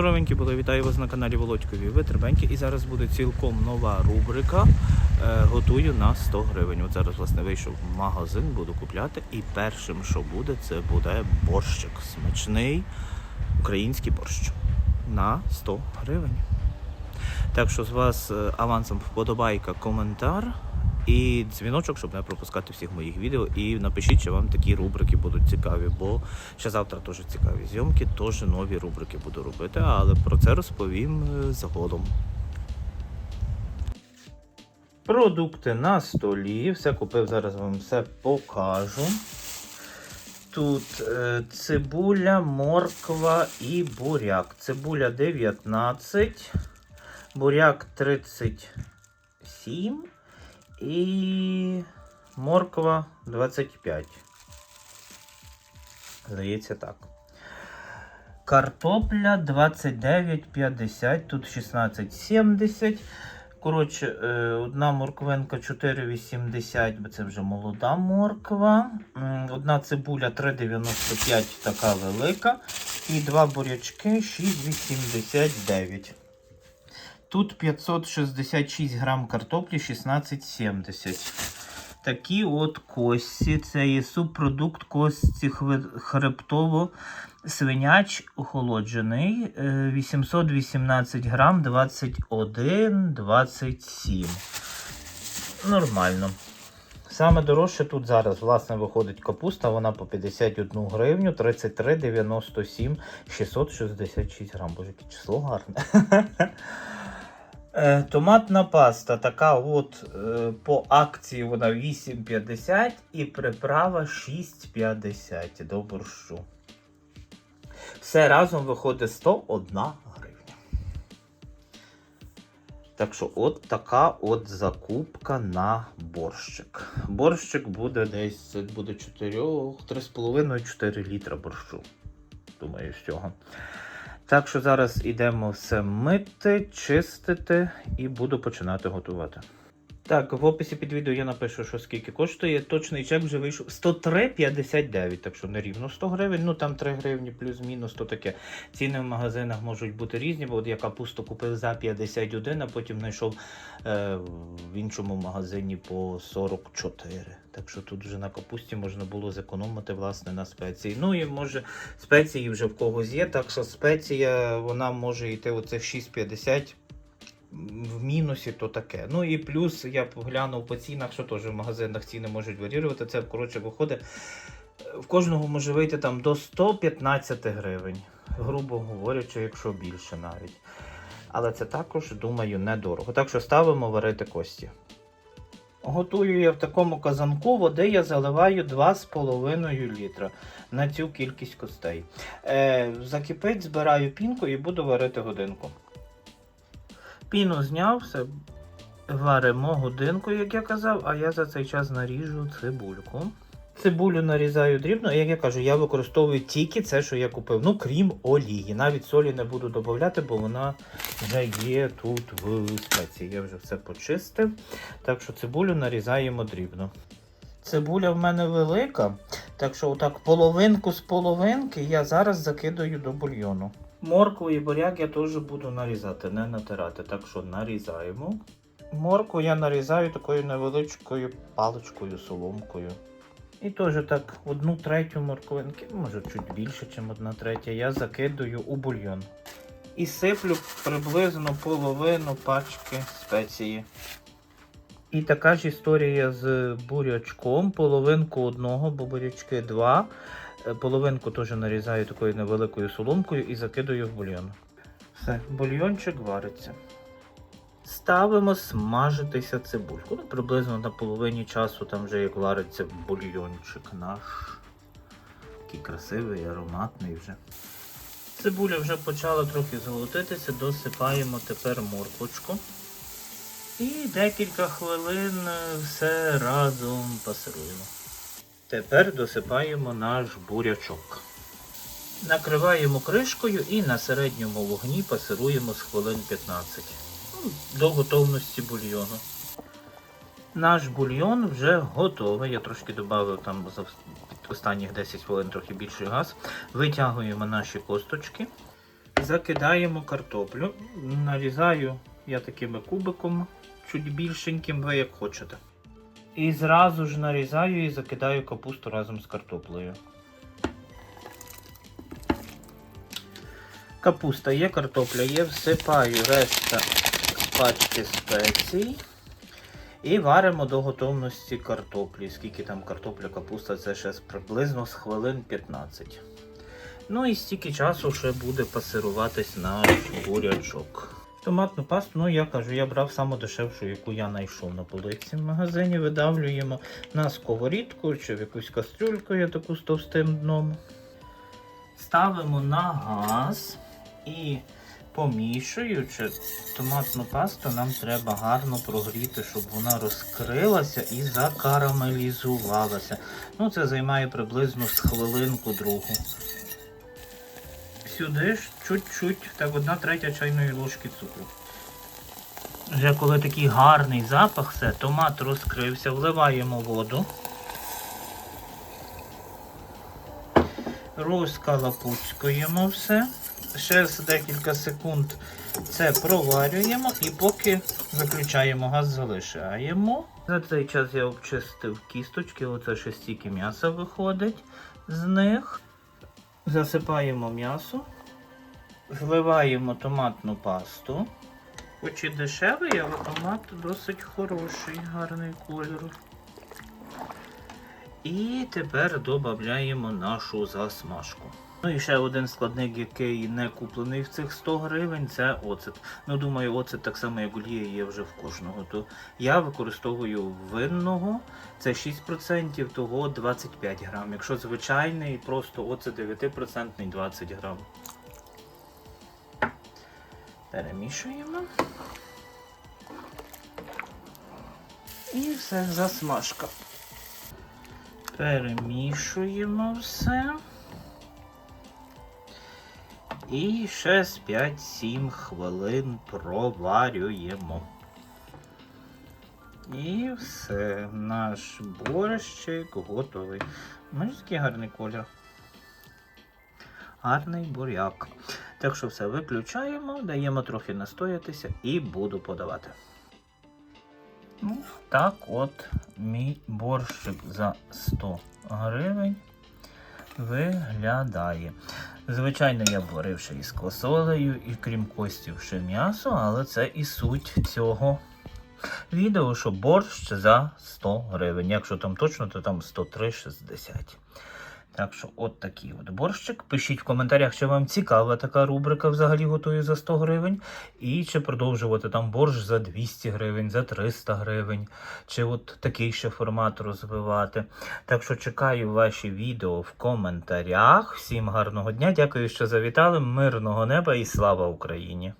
Здоровенькі були, вітаю вас на каналі Володькові. Ви Требеньки. І зараз буде цілком нова рубрика. Е, готую на 100 гривень. От зараз, власне, вийшов в магазин, буду купляти. І першим, що буде, це буде борщик. Смачний український борщ на 100 гривень. Так що з вас е, авансом вподобайка, коментар і дзвіночок, щоб не пропускати всіх моїх відео. І напишіть, чи вам такі рубрики будуть цікаві, бо ще завтра теж цікаві зйомки, теж нові рубрики буду робити, але про це розповім е, згодом. Продукти на столі. Все купив, зараз вам все покажу. Тут е, цибуля, морква і буряк. Цибуля 19, буряк 37 і морква 25. Здається, так. Картопля 29,50, тут 16,70. Коротше, е, одна морквинка 4,80, бо це вже молода морква. Одна цибуля 3,95, така велика. І два бурячки 6,89. Тут 566 грам картоплі 16,70. Такі от кості. Це є субпродукт кості хви- хребтово свиняч охолоджений. е, 818 грам 21, 27. Нормально. Саме дорожче тут зараз, власне, виходить капуста, вона по 51 гривню, 33,97, 666 грам. Боже, яке число гарне. Е, Томатна паста, така от е, по акції вона 8,50 і приправа 6,50 до борщу. Все разом виходить 101 гривня. Так що, от така от закупка на борщик. Борщик буде десь буде 4, 3,5-4 літра борщу. Думаю, з цього. Так що зараз йдемо все мити, чистити і буду починати готувати. Так, в описі під відео я напишу, що скільки коштує. Точний чек вже вийшов 103,59, так що не рівно 100 гривень, ну там 3 гривні плюс-мінус, то таке. Ціни в магазинах можуть бути різні, бо от я капусту купив за 51, а потім знайшов е, в іншому магазині по 44. Так що тут вже на капусті можна було зекономити власне на спеції. Ну і може спеції вже в когось є, так що спеція вона може йти оцих 6,50 в мінусі, то таке. Ну і плюс я поглянув по цінах, що теж в магазинах ціни можуть варіювати. Це коротше виходить. В кожного може вийти там до 115 гривень, грубо говорячи, якщо більше навіть. Але це також, думаю, недорого. Так що ставимо варити кості. Готую я в такому казанку, води я заливаю 2,5 літра на цю кількість костей. Е, закипить, збираю пінку і буду варити годинку. Піну зняв, все варимо годинку, як я казав, а я за цей час наріжу цибульку. Цибулю нарізаю дрібно, і як я кажу, я використовую тільки це, що я купив. Ну, крім олії. Навіть солі не буду додавати, бо вона вже є тут в спеції. Я вже все почистив. Так що цибулю нарізаємо дрібно. Цибуля в мене велика, так що отак половинку з половинки я зараз закидаю до бульйону. Моркву і буряк я теж буду нарізати, не натирати. Так що нарізаємо. Моркву я нарізаю такою невеличкою паличкою, соломкою. І теж так одну третю морквинки, може чуть більше, ніж одна третя, я закидаю у бульйон. І сиплю приблизно половину пачки спеції. І така ж історія з бурячком. Половинку одного, бо бурячки два. Е, Половинку теж нарізаю такою невеликою соломкою і закидаю в бульйон. Все, бульйончик вариться. Ставимо смажитися цибульку. Ну, приблизно на половині часу там вже як вариться бульйончик наш. Такий красивий, ароматний вже. Цибуля вже почала трохи золотитися, досипаємо тепер морквочку. І декілька хвилин е, все разом пасируємо. Тепер досипаємо наш бурячок. Накриваємо кришкою і на середньому вогні пасируємо з хвилин 15 ну, до готовності бульйону. Наш бульйон вже готовий. Я трошки додав там за останніх 10 хвилин трохи більший газ. Витягуємо наші косточки. Закидаємо картоплю, нарізаю я такими кубиком, чуть більшеньким, ви як хочете. І зразу ж нарізаю і закидаю капусту разом з картоплею. Капуста є, картопля є, всипаю решта пачки спецій. І варимо до готовності картоплі. Скільки там картопля, капуста, це ще приблизно з хвилин 15. Ну і стільки часу ще буде пасируватись наш бурячок. Томатну пасту, ну я кажу, я брав саму дешевшу, яку я знайшов на полиці в магазині. Видавлюємо на сковорідку чи в якусь кастрюльку, я таку з товстим дном. Ставимо на газ і помішуючи томатну пасту, нам треба гарно прогріти, щоб вона розкрилася і закарамелізувалася. Ну, це займає приблизно хвилинку другу. Сюди ж чуть-чуть, так одна третя чайної ложки цукру. Вже коли такий гарний запах, все, томат розкрився, вливаємо воду. Розкалапуцькуємо все. Ще з декілька секунд це проварюємо і поки виключаємо газ, залишаємо. За цей час я обчистив кісточки, оце ще стільки м'яса виходить з них. Засипаємо м'ясо, вливаємо томатну пасту. Хоч і дешевий, але томат досить хороший, гарний кольору. І тепер додаємо нашу засмажку. Ну і ще один складник, який не куплений в цих 100 гривень, це оцет. Ну, думаю, оцет так само, як олія є вже в кожного. То я використовую винного, це 6%, того 25 грам. Якщо звичайний, просто оцет 9% 20 грам. Перемішуємо. І все, засмажка. Перемішуємо все. І ще з 5-7 хвилин проварюємо. І все, наш борщик готовий. Бачите, який гарний колір. Гарний буряк. Так що все виключаємо, даємо трохи настоятися і буду подавати. Так от мій борщик за 100 гривень виглядає. Звичайно, я варив ще із квасолею, і крім костів ще м'ясо, але це і суть цього відео, що борщ за 100 гривень. Якщо там точно, то там 103,60. Так що, от такий от борщик. Пишіть в коментарях, чи вам цікава така рубрика взагалі готую за 100 гривень. І чи продовжувати там борщ за 200 гривень, за 300 гривень, чи от такий ще формат розвивати. Так що чекаю ваші відео в коментарях. Всім гарного дня. Дякую, що завітали. Мирного неба і слава Україні!